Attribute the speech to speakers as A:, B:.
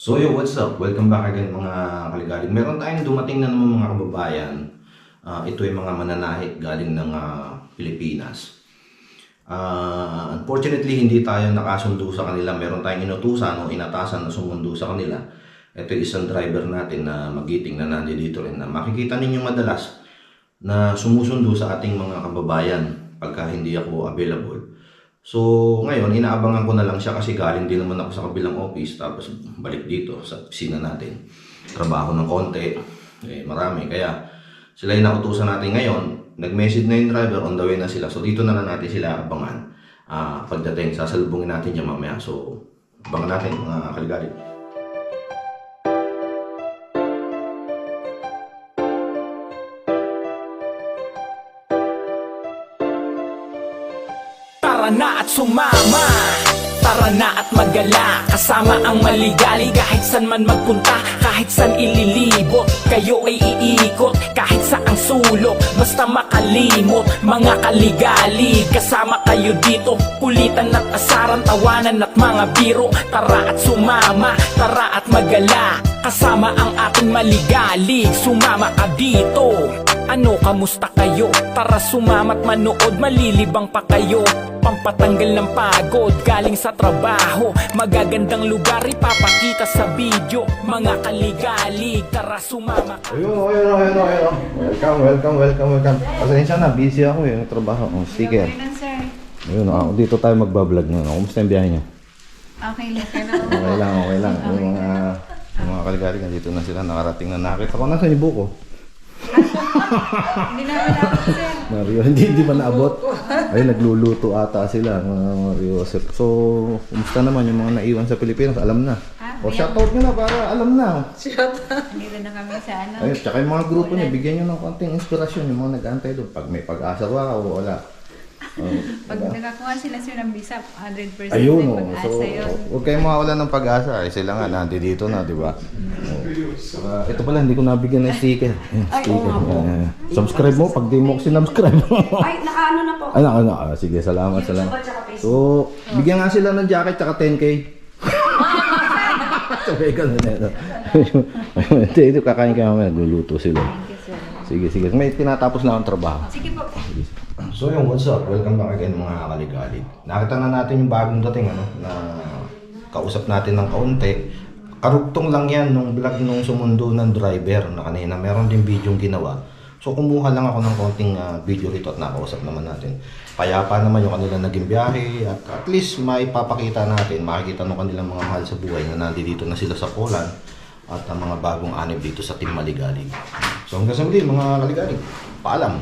A: So yo, what's up? Welcome back again mga kaligalig. Meron tayong dumating na naman mga kababayan. Ah, ito yung mga mananahit galing ng ah, Pilipinas. Ah, unfortunately, hindi tayo nakasundo sa kanila. Meron tayong inutusan o inatasan na sumundo sa kanila. Ito yung isang driver natin na magiting na nandito rin na makikita ninyo madalas na sumusundo sa ating mga kababayan pagka hindi ako available. So, ngayon, inaabangan ko na lang siya kasi galing din naman ako sa kabilang office tapos balik dito sa opisina natin. Trabaho ng konti, eh, marami. Kaya, sila yung nautusan natin ngayon. Nag-message na yung driver, on the way na sila. So, dito na lang natin sila abangan. Ah, pagdating, sasalubungin natin yan mamaya. So, abangan natin mga kaligalig.
B: Tara na at sumama. Tara na at magala. Kasama ang maligali Kahit san man magpunta Kahit san ililibot Kayo ay iikot Kahit saang sulok Basta makalimot Mga kaligali. Kasama kayo dito Kulitan at asaran Tawanan at mga biro. Tara at sumama Tara at magala. Kasama ang ating maligalig Sumama ka dito ano, kamusta kayo? Tara sumamat manood, malilibang pa kayo Pampatanggal ng pagod, galing sa trabaho Magagandang lugar, ipapakita sa video Mga kaligalig, tara sumama ka
A: Ayun, ayun, ayun, ayun. Welcome, welcome, welcome, welcome. Pasensya na, busy ako eh. Trabaho, oh, sticker.
C: Okay lang, sir.
A: Ayun, oh, dito tayo magbablog ngayon. Kumusta yung biyahe niyo?
C: Okay lang.
A: Okay lang, okay lang. Yung mga, yung mga kaligalig, dito na sila, nakarating na. Nakita ko na sa ibo ko.
C: Hindi ako, sir.
A: Mario, hindi, hindi pa naabot. Ay, nagluluto ata sila, mga Mario Joseph. So, kumusta naman yung mga naiwan sa Pilipinas? Alam na.
C: Ah,
A: O, shoutout nyo na para alam na.
C: Dito na kami sa ano.
A: Ayun, tsaka yung mga grupo niya, bigyan nyo ng konting inspirasyon yung mga nag-aantay doon. Pag may pag-asa ba o wala. Oh,
C: Pag
A: diba?
C: nakakuha sila, sir, ng visa, 100%
A: Ayun,
C: may
A: oh.
C: pag-asa
A: So,
C: yun.
A: huwag kayong mawala ng pag-asa. Eh, sila nga, nandito dito na, di ba? Ah, ito pala, hindi ko nabigyan ng sticker. Ayan, sticker. Ayan, ayan. Subscribe mo, pag di mo ko sinubscribe.
D: Ay, nakaano na po.
A: Ano, ano, ah, sige, salamat, salamat.
D: at saka Facebook.
A: So, bigyan nga sila ng jacket tsaka 10k. Sabay ka na nito. Ito, ito, kakain ka mamaya, luluto sila.
C: Thank you, sir.
A: Sige, sige. May tinatapos na akong trabaho.
C: Sige po.
A: So yung what's up? Welcome back again mga kaligalig. Nakita na natin yung bagong dating ano, na kausap natin ng kaunti. Karugtong lang yan nung vlog nung sumundo ng driver na kanina. Meron din video ginawa. So kumuha lang ako ng konting ah, video rito at nakausap naman natin. Payapa naman yung kanilang naging biyahe at at least maipapakita natin, makikita ng kanilang mga mahal sa buhay na nandito na sila sa Poland at ang mga bagong anib dito sa Team Maligalig. So hanggang sa muli mga kaligalig, paalam!